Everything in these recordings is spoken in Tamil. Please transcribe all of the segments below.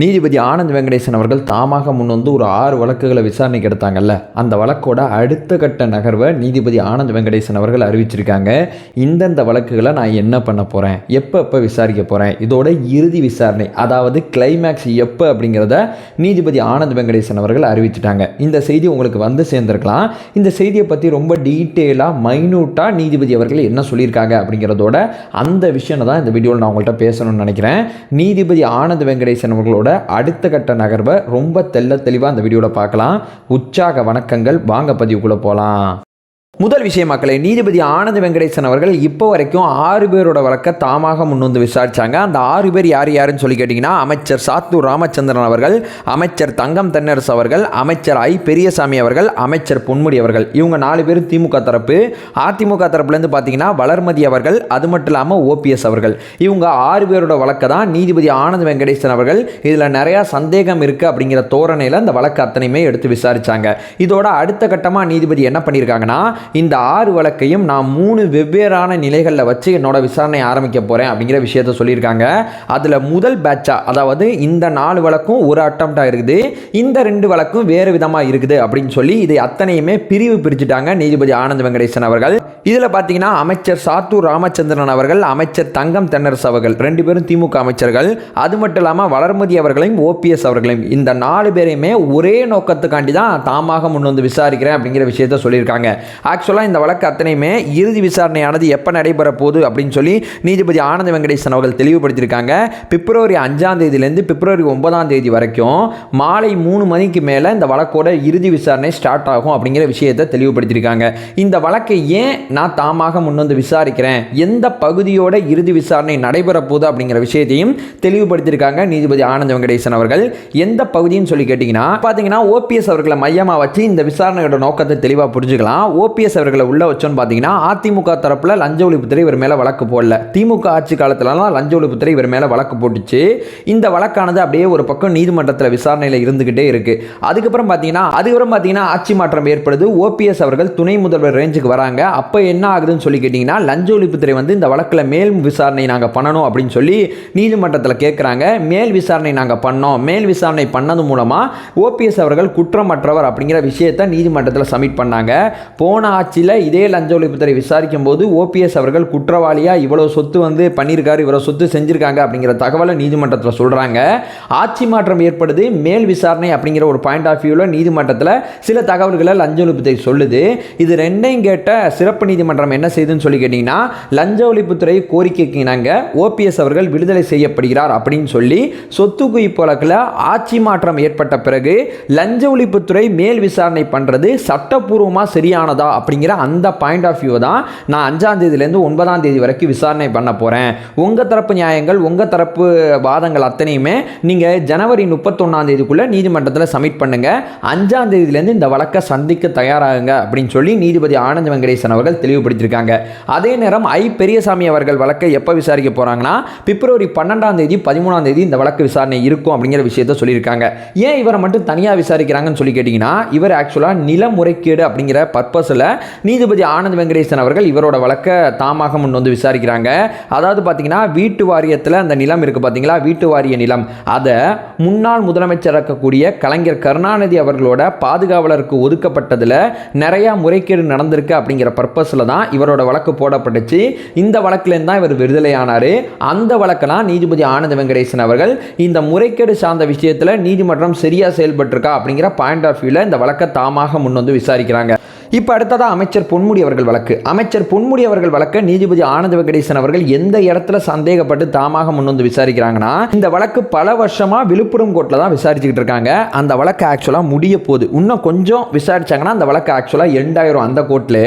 நீதிபதி ஆனந்த் வெங்கடேசன் அவர்கள் தாமாக முன் வந்து ஒரு ஆறு வழக்குகளை விசாரணைக்கு எடுத்தாங்கல்ல. அந்த வழக்கோட அடுத்த கட்ட நகர்வை நீதிபதி ஆனந்த் வெங்கடேசன் அவர்கள் அறிவிச்சிருக்காங்க. இந்தந்த வழக்குகளை நான் என்ன பண்ண போகிறேன் எப்போ எப்போ விசாரிக்க போகிறேன் இதோட இறுதி விசாரணை அதாவது கிளைமேக்ஸ் எப்போ அப்படிங்கிறத நீதிபதி ஆனந்த் வெங்கடேசன் அவர்கள் அறிவிச்சிட்டாங்க. இந்த செய்தி உங்களுக்கு வந்து சேர்ந்துருக்கலாம். இந்த செய்தியை பற்றி ரொம்ப டீட்டெயிலாக மைனூட்டாக நீதிபதி அவர்கள் என்ன சொல்லியிருக்காங்க அப்படிங்கிறதோட அந்த விஷயம் தான் இந்த வீடியோவில் நான் உங்கள்கிட்ட பேசணும்னு நினைக்கிறேன். நீதிபதி ஆனந்த் வெங்கடேசன் அவர்களோட அடுத்த கட்ட நகர்வை ரொம்ப தெல்ல தெளிவாக அந்த வீடியோவில் பார்க்கலாம். உற்சாக வணக்கங்கள். வாங்க பதிவுக்குள்ளே போகலாம் முதல் விஷயம் மக்களை நீதிபதி ஆனந்த் வெங்கடேசன் அவர்கள் இப்போ வரைக்கும் ஆறு பேரோட வழக்கை தாமாக முன்வந்து விசாரிச்சாங்க. அந்த ஆறு பேர் யார் யாருன்னு சொல்லி கேட்டிங்கன்னா அமைச்சர் சாத்தூர் ராமச்சந்திரன் அவர்கள் அமைச்சர் தங்கம் தென்னரசு அவர்கள் அமைச்சர் ஐ பெரியசாமி அவர்கள் அமைச்சர் பொன்முடி அவர்கள். இவங்க நாலு பேரும் திமுக தரப்பு. அதிமுக தரப்புலேருந்து பார்த்தீங்கன்னா வளர்மதி அவர்கள் அது மட்டும் இல்லாமல் ஓபிஎஸ் அவர்கள். இவங்க ஆறு பேரோட வழக்கை தான் நீதிபதி ஆனந்த் வெங்கடேசன் அவர்கள் இதில் நிறையா சந்தேகம் இருக்குது அப்படிங்கிற தோரணையில் அந்த வழக்கு அத்தனையுமே எடுத்து விசாரித்தாங்க இதோட அடுத்த கட்டமாக நீதிபதி என்ன பண்ணியிருக்காங்கன்னா இந்த ஆறு வழக்கையும் நான் மூணு வெவ்வேறான நிலைகளில் வச்சு என்னோட விசாரணை ஆரம்பிக்க போகிறேன் அப்படிங்கிற விஷயத்த சொல்லியிருக்காங்க. அதில் முதல் பேட்சாக அதாவது இந்த நாலு வழக்கும் ஒரு அட்டம்ப்டாக இருக்குது. இந்த ரெண்டு வழக்கும் வேறு விதமாக இருக்குது அப்படின்னு சொல்லி இதை அத்தனையுமே பிரிவு பிரிச்சுட்டாங்க நீதிபதி ஆனந்த் வெங்கடேசன் அவர்கள். இதில் பார்த்தீங்கன்னா அமைச்சர் சாத்தூர் ராமச்சந்திரன் அவர்கள் அமைச்சர் தங்கம் தென்னரசு அவர்கள் ரெண்டு பேரும் திமுக அமைச்சர்கள். அது மட்டும் இல்லாமல் வளர்மதி அவர்களையும் ஓபிஎஸ் அவர்களையும் இந்த நாலு பேரையுமே ஒரே நோக்கத்துக்காண்டி தான் தாமாக முன் வந்து விசாரிக்கிறேன் அப்படிங்கிற விஷயத்த சொல்லியிருக்காங்க. ஆக்சுவலாக இந்த வழக்கு அத்தனையுமே இறுதி விசாரணையானது எப்போ நடைபெற போகுது அப்படின்னு சொல்லி நீதிபதி ஆனந்த வெங்கடேசன் அவர்கள் தெளிவுபடுத்தியிருக்காங்க. பிப்ரவரி அஞ்சாம் தேதியிலேருந்து பிப்ரவரி ஒன்பதாம் தேதி வரைக்கும் மாலை மூணு மணிக்கு மேலே இந்த வழக்கோட இறுதி விசாரணை ஸ்டார்ட் ஆகும் அப்படிங்கிற விஷயத்தை தெளிவுபடுத்தியிருக்காங்க. இந்த வழக்கை ஏன் நான் தாமாக முன்வந்து விசாரிக்கிறேன். எந்த பகுதியோட இறுதி விசாரணை நடைபெற போகுது அப்படிங்கிற விஷயத்தையும் தெளிவுபடுத்தியிருக்காங்க நீதிபதி ஆனந்த வெங்கடேசன் அவர்கள். எந்த பகுதின்னு சொல்லி கேட்டிங்கன்னா பார்த்தீங்கன்னா ஓபிஎஸ் அவர்களை மையமாக வச்சு இந்த விசாரணையோட நோக்கத்தை தெளிவாக புரிஞ்சுக்கலாம். ஓபிஎஸ் அவர்களை உள்ள வச்சோன்னு பார்த்தீங்கன்னா அதிமுக தரப்பில் லஞ்ச ஒழிப்புத்துறை இவர் மேலே வழக்கு போடல. திமுக ஆட்சி காலத்துலலாம் லஞ்ச ஒழிப்புத்துறை இவர் மேலே வழக்கு போட்டுச்சு. இந்த வழக்கானது அப்படியே ஒரு பக்கம் நீதிமன்றத்தில் விசாரணையில் இருந்துக்கிட்டே இருக்குது அதுக்கப்புறம் பார்த்தீங்கன்னா அதுக்கப்புறம் பார்த்தீங்கன்னா ஆட்சி மாற்றம் ஏற்படுது. ஓபிஎஸ் அவர்கள் துணை முதல்வர் ரேஞ்சுக்கு வராங்க. அப்போ என்ன ஆகுதுன்னு சொல்லி கேட்டிங்கன்னா லஞ்ச ஒழிப்புத்துறை வந்து இந்த வழக்கில் மேல் விசாரணை நாங்கள் பண்ணணும் அப்படின்னு சொல்லி நீதிமன்றத்தில் கேட்குறாங்க மேல் விசாரணை நாங்கள் பண்ணோம். மேல் விசாரணை பண்ணது மூலமாக ஓபிஎஸ் அவர்கள் குற்றமற்றவர் அப்படிங்கிற விஷயத்தை நீதிமன்றத்தில் சப்மிட் பண்ணாங்க. போன ஆட்சியில் இதே லஞ்ச ஒழிப்புத்துறை விசாரிக்கும் போது ஓபிஎஸ் அவர்கள் குற்றவாளியாக இவ்வளோ சொத்து வந்து பண்ணியிருக்காரு இவ்வளோ சொத்து செஞ்சுருக்காங்க அப்படிங்கிற தகவலை நீதிமன்றத்தில் சொல்கிறாங்க ஆட்சி மாற்றம் ஏற்படுது. மேல் விசாரணை அப்படிங்கிற ஒரு பாயிண்ட் ஆஃப் வியூவில் நீதிமன்றத்தில் சில தகவல்களை லஞ்ச ஒழிப்புத்துறை சொல்லுது. இது ரெண்டையும் கேட்ட சிறப்பு நீதிமன்றம் என்ன செய்துன்னு சொல்லி கேட்டிங்கன்னா லஞ்ச ஒழிப்புத்துறை கோரிக்கைக்கு இணங்க ஓபிஎஸ் அவர்கள் விடுதலை செய்யப்படுகிறார் அப்படின்னு சொல்லி சொத்து குவிப்பு வழக்கில் ஆட்சி மாற்றம் ஏற்பட்ட பிறகு லஞ்ச ஒழிப்புத்துறை மேல் விசாரணை பண்ணுறது சட்டப்பூர்வமாக சரியானதா அப்படிங்கிற அந்த பாயிண்ட் ஆஃப் வியூ தான் நான் அஞ்சாம் தேதியிலேருந்து ஒன்பதாம் தேதி வரைக்கும் விசாரணை பண்ண போகிறேன் உங்கள் தரப்பு நியாயங்கள் உங்கள் தரப்பு வாதங்கள் அத்தனையுமே நீங்கள் ஜனவரி முப்பத்தொன்னாம் தேதிக்குள்ளே நீதிமன்றத்தில் சப்மிட் பண்ணுங்கள் அஞ்சாம் தேதியிலேருந்து இந்த வழக்கை சந்திக்க தயாராகுங்க அப்படின்னு சொல்லி நீதிபதி ஆனந்த் வெங்கடேசன் அவர்கள் தெளிவுபடுத்தியிருக்காங்க. அதே நேரம் ஐ பெரியசாமி அவர்கள் வழக்கை எப்போ விசாரிக்க போகிறாங்கன்னா பிப்ரவரி பன்னெண்டாம் தேதி பதிமூணாம் தேதி இந்த வழக்கு விசாரணை இருக்கும் அப்படிங்கிற விஷயத்த சொல்லியிருக்காங்க. ஏன் இவரை மட்டும் தனியாக விசாரிக்கிறாங்கன்னு சொல்லி கேட்டிங்கன்னா இவர் ஆக்சுவலாக நில முறைகேடு அப்படிங்கிற பர்பஸில் நீதிபதி ஆனந்த் வெங்கடேசன் அவர்கள் இவரோட வழக்கை தாமாக முன் வந்து விசாரிக்கிறாங்க. அதாவது பார்த்தீங்கன்னா வீட்டு வாரியத்தில் அந்த நிலம் இருக்குது பார்த்தீங்களா வீட்டு வாரிய நிலம். அதை முன்னாள் முதலமைச்சர் இருக்கக்கூடிய கலைஞர் கருணாநிதி அவர்களோட பாதுகாவலருக்கு ஒதுக்கப்பட்டதில் நிறையா முறைகேடு நடந்திருக்கு அப்படிங்கிற பர்பஸ் பர்பஸில் தான் இவரோட வழக்கு போடப்பட்டுச்சு. இந்த வழக்குலேருந்து தான் இவர் விடுதலையானார். அந்த வழக்கெல்லாம் நீதிபதி ஆனந்த வெங்கடேசன் அவர்கள் இந்த முறைகேடு சார்ந்த விஷயத்தில் நீதிமன்றம் சரியாக செயல்பட்டிருக்கா அப்படிங்கிற பாயிண்ட் ஆஃப் வியூவில் இந்த வழக்கை தாமாக முன் வந்து விசாரிக்கிறாங்க. இப்போ அடுத்ததாக அமைச்சர் பொன்முடி அவர்கள் வழக்கு. அமைச்சர் பொன்முடி அவர்கள் வழக்கை நீதிபதி ஆனந்த வெங்கடேசன் அவர்கள் எந்த இடத்துல சந்தேகப்பட்டு தாமாக முன்வந்து விசாரிக்கிறாங்கன்னா இந்த வழக்கு பல வருஷமாக விழுப்புரம் கோர்ட்டில் தான் விசாரிச்சுக்கிட்டு இருக்காங்க. அந்த வழக்கு ஆக்சுவலாக முடிய போகுது. இன்னும் கொஞ்சம் விசாரிச்சாங்கன்னா அந்த வழக்கு ஆக்சுவலாக எண்டாயிரம் அந்த கோர்ட்டில்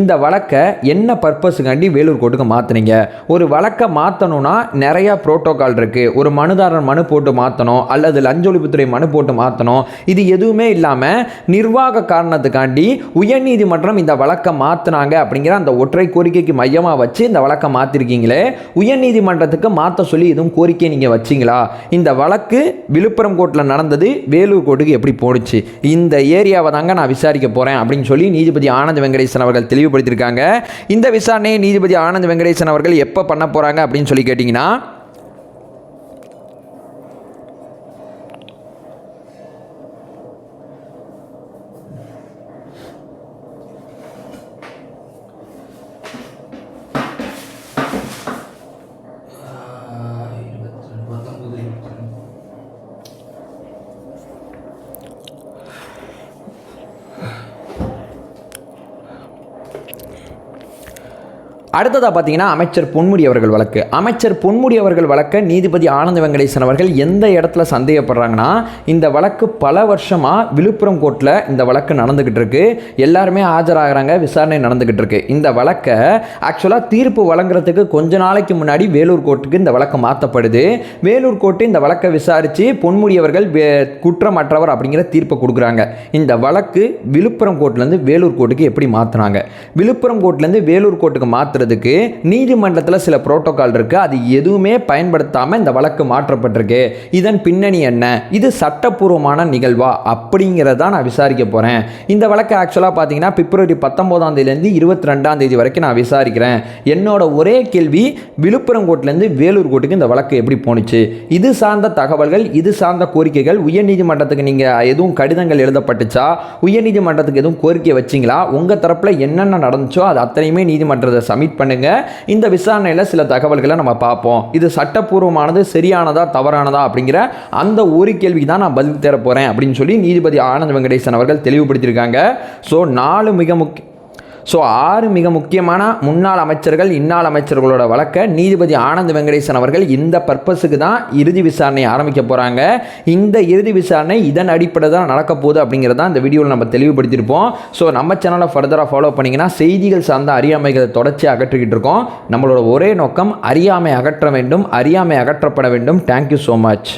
இந்த வழக்கை என்ன பர்பஸுக்காண்டி வேலூர் கோர்ட்டுக்கு மாற்றினீங்க ஒரு வழக்கை மாற்றணும்னா நிறையா ப்ரோட்டோக்கால் இருக்குது ஒரு மனுதாரர் மனு போட்டு மாற்றணும் அல்லது லஞ்ச ஒழிப்புத்துறை மனு போட்டு மாற்றணும் இது எதுவுமே இல்லாமல் நிர்வாக காரணத்துக்காண்டி உயர்நீதிமன்றம் இந்த வழக்கை மாற்றினாங்க அப்படிங்கிற அந்த ஒற்றை கோரிக்கைக்கு மையமாக வச்சு இந்த வழக்கை மாற்றிருக்கீங்களே உயர்நீதிமன்றத்துக்கு மாற்ற சொல்லி எதுவும் கோரிக்கை நீங்கள் வச்சிங்களா? இந்த வழக்கு விழுப்புரம் கோர்ட்டில் நடந்தது வேலூர் கோர்ட்டுக்கு எப்படி போணுச்சு? இந்த ஏரியாவை தாங்க நான் விசாரிக்க போகிறேன் அப்படின்னு சொல்லி நீதிபதி ஆனந்த் வெங்கடேசன் அவர்கள் தெளிவுபடுத்தியிருக்காங்க இந்த விசாரணையை நீதிபதி ஆனந்த் வெங்கடேசன் அவர்கள் எப்போ பண்ண போகிறாங்க அப்படின்னு சொல்லி கேட்டிங்கன்னா அடுத்ததாக பார்த்தீங்கன்னா அமைச்சர் பொன்முடி அவர்கள் வழக்கு. அமைச்சர் பொன்முடி அவர்கள் வழக்கை நீதிபதி ஆனந்த வெங்கடேசன் அவர்கள் எந்த இடத்துல சந்தேகப்படுறாங்கன்னா இந்த வழக்கு பல வருஷமாக விழுப்புரம் கோர்ட்டில் இந்த வழக்கு நடந்துக்கிட்டு இருக்கு. எல்லாருமே ஆஜராகிறாங்க விசாரணை நடந்துக்கிட்டு இருக்கு. இந்த வழக்கை ஆக்சுவலாக தீர்ப்பு வழங்குறதுக்கு கொஞ்ச நாளைக்கு முன்னாடி வேலூர் கோர்ட்டுக்கு இந்த வழக்கு மாற்றப்படுது வேலூர் கோர்ட்டு இந்த வழக்கை விசாரித்து பொன்முடி அவர்கள் குற்றமற்றவர் அப்படிங்கிற தீர்ப்பை கொடுக்குறாங்க. இந்த வழக்கு விழுப்புரம் கோர்ட்லேருந்து வேலூர் கோர்ட்டுக்கு எப்படி மாற்றினாங்க விழுப்புரம் கோர்ட்லேருந்து வேலூர் கோர்ட்டுக்கு மாற்றுறதுக்கு நீதிமன்றத்தில் சில புரோட்டோகால் இருக்குது அது எதுவுமே பயன்படுத்தாமல் இந்த வழக்கு மாற்றப்பட்டிருக்கு. இதன் பின்னணி என்ன? இது சட்டப்பூர்வமான நிகழ்வா? அப்படிங்கிறத நான் விசாரிக்க போகிறேன் இந்த வழக்கு ஆக்சுவலாக பார்த்தீங்கன்னா பிப்ரவரி பத்தொம்போதாம் தேதியிலேருந்து இருபத்தி ரெண்டாம் தேதி வரைக்கும் நான் விசாரிக்கிறேன். என்னோட ஒரே கேள்வி விழுப்புரம் கோட்டிலேருந்து வேலூர் கோட்டுக்கு இந்த வழக்கு எப்படி போணுச்சு? இது சார்ந்த தகவல்கள் இது சார்ந்த கோரிக்கைகள் உயர்நீதிமன்றத்துக்கு நீங்கள் எதுவும் கடிதங்கள் எழுதப்பட்டுச்சா? உயர்நீதிமன்றத்துக்கு எதுவும் கோரிக்கை வச்சிங்களா? உங்கள் தரப்பில் என்னென்ன நடந்துச்சோ அது அத்தனையுமே நீதிமன்றத்தை சப்மிட் பண்ணுங்க. இந்த விசாரணையில் சில தகவல்களை நம்ம பார்ப்போம். இது சட்டப்பூர்வமானது சரியானதா தவறானதா அப்படிங்கிற அந்த ஒரு கேள்விக்கு தான் நான் பதில் தர போகிறேன் அப்படின்னு சொல்லி நீதிபதி ஆனந்த் வெங்கடேசன் அவர்கள் தெளிவுபடுத்தியிருக்காங்க. ஸோ நாலு மிக முக்கிய ஸோ ஆறு மிக முக்கியமான முன்னாள் அமைச்சர்கள் இன்னாள் அமைச்சர்களோட வழக்கை நீதிபதி ஆனந்த் வெங்கடேசன் அவர்கள் இந்த பர்பஸுக்கு தான் இறுதி விசாரணை ஆரம்பிக்க போகிறாங்க இந்த இறுதி விசாரணை இதன் அடிப்படை தான் நடக்க போகுது அப்படிங்கிறத இந்த வீடியோவில் நம்ம தெளிவுபடுத்தியிருப்போம். ஸோ நம்ம சேனலை ஃபர்தராக ஃபாலோ பண்ணிங்கன்னா செய்திகள் சார்ந்த அறியாமைகளை தொடர்ச்சி அகற்றிக்கிட்டு இருக்கோம். நம்மளோட ஒரே நோக்கம் அறியாமை அகற்ற வேண்டும் அறியாமை அகற்றப்பட வேண்டும். Thank you so much